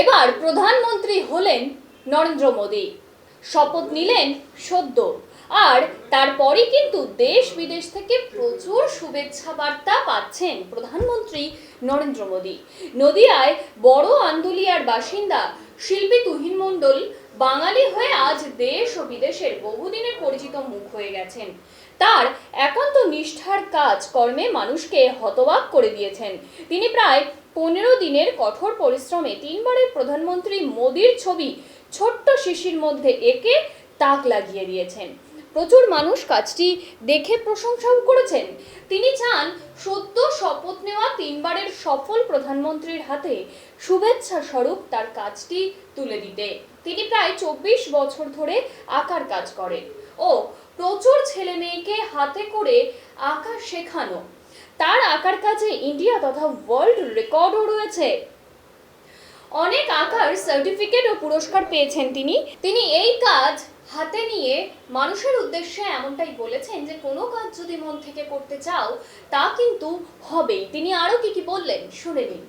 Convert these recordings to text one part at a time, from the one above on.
এবার প্রধানমন্ত্রী হলেন নরেন্দ্র মোদী। শপথ নিলেন সদ্য। আর তারপরই কিন্তু দেশ বিদেশ থেকে প্রচুর শুভেচ্ছা বার্তা পাচ্ছেন প্রধানমন্ত্রী নরেন্দ্র মোদী। নদিয়ায় বড় আন্দুলিয়ার বাসিন্দা শিল্পী তুহিন মণ্ডল বাঙালি হয়ে আজ দেশ ও বিদেশের বহুদিনের পরিচিত মুখ হয়ে গেছেন। তার একান্ত নিষ্ঠার কাজ কর্মে মানুষকে হতবাক করে দিয়েছেন। তিনি প্রায় পনেরো দিনের কঠোর পরিশ্রমে তিনবারের প্রধানমন্ত্রী মোদির ছবি ছোট্ট শিশির মধ্যে এঁকে তাক লাগিয়ে দিয়েছেন। প্রচুর মানুষ কাজটি দেখে প্রশংসাও করেছেন। তিনি চান সদ্য শপথ নেওয়া তিনবারের সফল প্রধানমন্ত্রীর হাতে শুভেচ্ছা স্বরূপ তার কাজটি তুলে দিতে। তিনি প্রায় চব্বিশ বছর ধরে আঁকার কাজ করেন ও প্রচুর ছেলে মেয়েকে হাতে করে আঁকা শেখানো। তার আঁকার কাজে ইন্ডিয়া তথা ওয়ার্ল্ড রেকর্ডও রয়েছে। অনেক আঁকার সার্টিফিকেট ও পুরস্কার পেয়েছেন তিনি। তিনি এই কাজ হাতে নিয়ে মানুষের উদ্দেশ্যে এমনটাই বলেছেন যে, কোনো কাজ যদি মন থেকে করতে চাও, তা কিন্তু হবেই। তিনি আরও কি কি বললেন, শুনে নিন।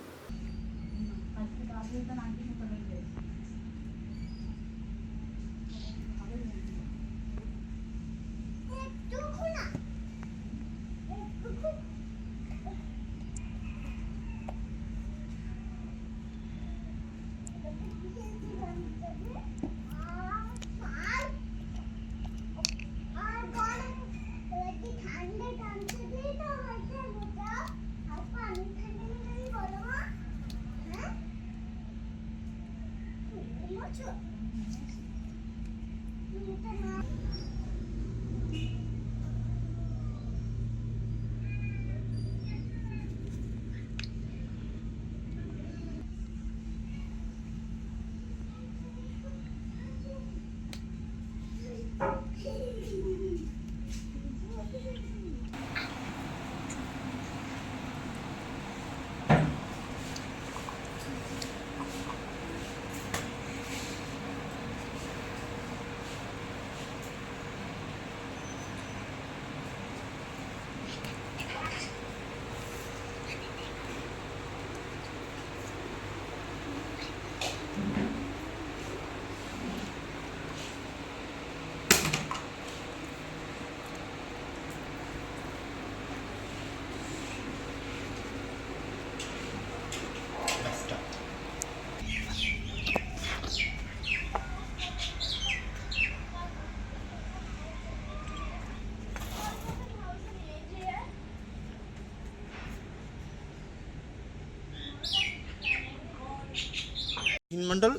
হিনমন্ডল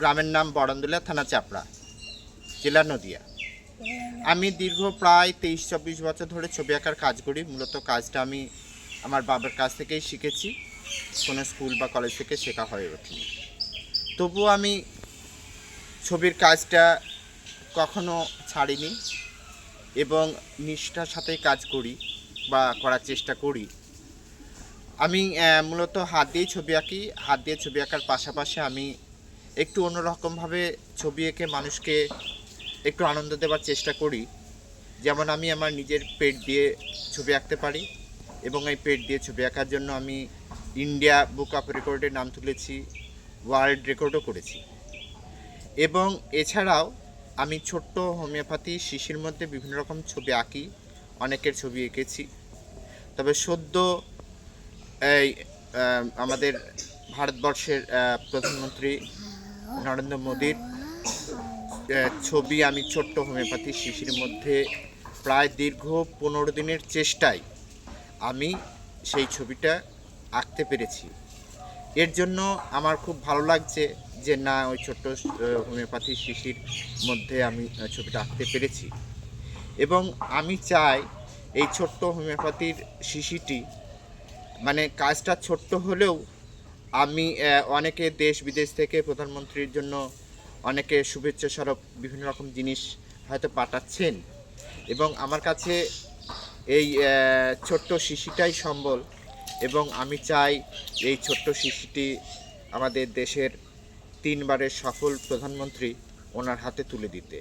গ্রামের নাম বরন্দুলা থানা চাপড়া, জেলা নদিয়া। আমি দীর্ঘ প্রায় তেইশ চব্বিশ বছর ধরে ছবি আঁকার কাজ করি। মূলত কাজটা আমি আমার বাবার কাছ থেকেই শিখেছি। কোনো স্কুল বা কলেজ থেকে শেখা হয়ে ওঠেনি। তবুও আমি ছবির কাজটা কখনো ছাড়িনি এবং নিষ্ঠার সাথে কাজ করি বা করার চেষ্টা করি। আমি মূলত হাত দিয়েই ছবি আঁকি। হাত দিয়ে ছবি আঁকার পাশাপাশি আমি একটু অন্যরকমভাবে ছবি এঁকে মানুষকে একটু আনন্দ দেওয়ার চেষ্টা করি। যেমন আমি আমার নিজের পেট দিয়ে ছবি আঁকতে পারি এবং এই পেট দিয়ে ছবি আঁকার জন্য আমি ইন্ডিয়া বুক অফ রেকর্ডের নাম তুলেছি, ওয়ার্ল্ড রেকর্ডও করেছি। এবং এছাড়াও আমি ছোট্ট হোমিওপ্যাথি শিশির মধ্যে বিভিন্ন রকম ছবি আঁকি, অনেকের ছবি এঁকেছি। তবে সদ্য এই আমাদের ভারতবর্ষের প্রধানমন্ত্রী নরেন্দ্র মোদীর ছবি আমি ছোট্ট হোমিওপ্যাথি শিশির মধ্যে প্রায় দীর্ঘ পনেরো দিনের চেষ্টায় আমি সেই ছবিটা আঁকতে পেরেছি। এর জন্য আমার খুব ভালো লাগছে যে না, ওই ছোট্ট হোমিওপ্যাথি শিশির মধ্যে আমি ছবিটা আঁকতে পেরেছি। এবং আমি চাই এই ছোট্ট হোমিওপ্যাথির শিশিটি মানে কাজটা ছোট্ট হলেও আমি অনেকে দেশ বিদেশ থেকে প্রধানমন্ত্রীর জন্য অনেকে শুভেচ্ছা স্বরূপ বিভিন্ন রকম জিনিস হয়তো পাঠাচ্ছেন। এবং আমার কাছে এই ছোট্ট শিশিটাই সম্বল এবং আমি চাই এই ছোট্ট শিশিটি আমাদের দেশের তিনবারের সফল প্রধানমন্ত্রী ওনার হাতে তুলে দিতে।